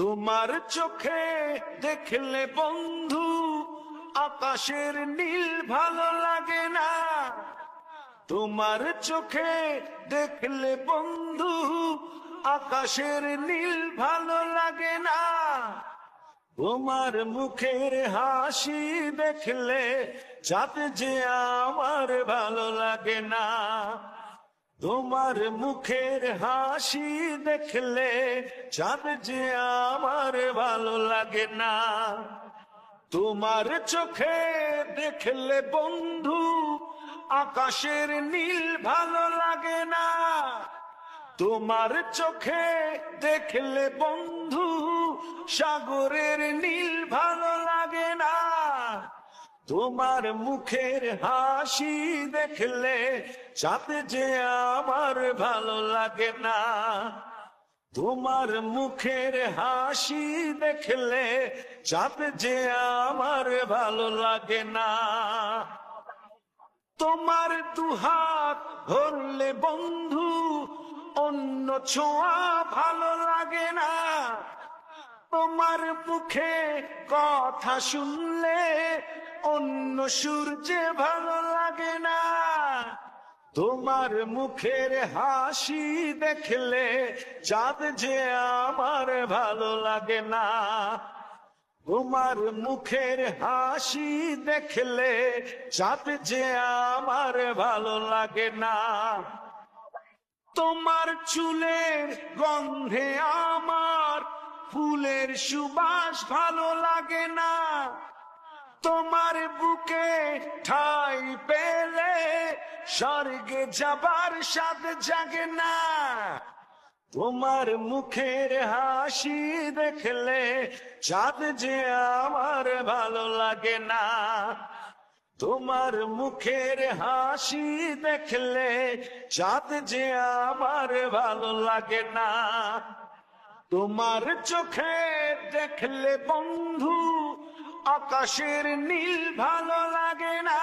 তোমার চোখে দেখলে বন্ধু, আকাশের নীল ভালো লাগে না। তোমার চোখে দেখলে বন্ধু, আকাশের নীল ভালো লাগে না। তোমার মুখের হাসি দেখলে যাতে যে আমার ভালো লাগে না। তোমার মুখের হাসি দেখলে চাঁদ যে আমার ভালো লাগে না। তোমার চোখে দেখলে বন্ধু, আকাশের নীল ভালো লাগে না। তোমার চোখে দেখলে বন্ধু, সাগরের নীল ভালো লাগে না। তোমার মুখের হাসি দেখলে চাঁদ যে আমার ভালো লাগে না। তোমার মুখের হাসি দেখলে চাঁদ যে আমার ভালো লাগে না। তোমার দুহাত ধরলে বন্ধু, অন্য ছোঁয়া ভালো লাগে না। তোমার মুখে কথা শুনলে অন্য সূর্যে ভালো লাগে না। তোমার মুখের হাসি দেখলে চাঁদ যে আমার ভালো লাগে না। তোমার মুখের হাসি দেখলে চাঁদ যে আমার ভালো লাগে না। তোমার চুলের গন্ধে আমার ফুলের সুবাস ভালো লাগে না। তোমার বুকে ঠাই পেলে স্বর্গে যাবার স্বাদ জাগে না। তোমার মুখের হাসি দেখলে চাঁদ যে আমার ভালো লাগে না। তোমার মুখের হাসি দেখলে চাঁদ যে আমার ভালো লাগে না। তোমার চোখে দেখলে বন্ধু আকাশের নীল ভালো লাগে না।